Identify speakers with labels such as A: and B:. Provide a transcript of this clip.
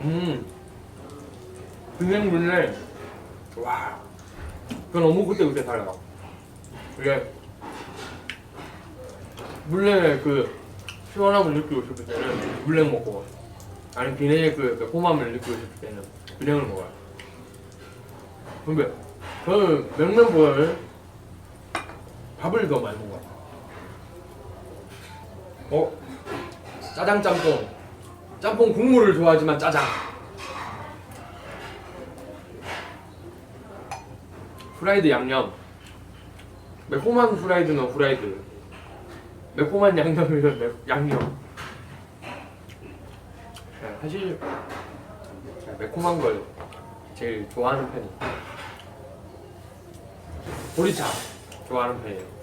A: 음. 그냥 물레. 와. 그건 너무 그때 그때 달라요. 이게 물레 그 시원함을 느끼고 싶을 때는 물냉 먹고 아니 비냉의 그, 그 호감을 느끼고 싶을 때는 비냉을 먹어요. 근데 저는 냉면보다는 밥을 더 많이 먹어요. 어? 짜장 짬뽕. 짬뽕 국물을 좋아하지만 짜장. 후라이드 양념. 매콤한 후라이드는 후라이드. 매콤한 양념이면 매, 양념. 네, 사실 매콤한 걸 제일 좋아하는 편이에요. 보리차 좋아하는 편이에요.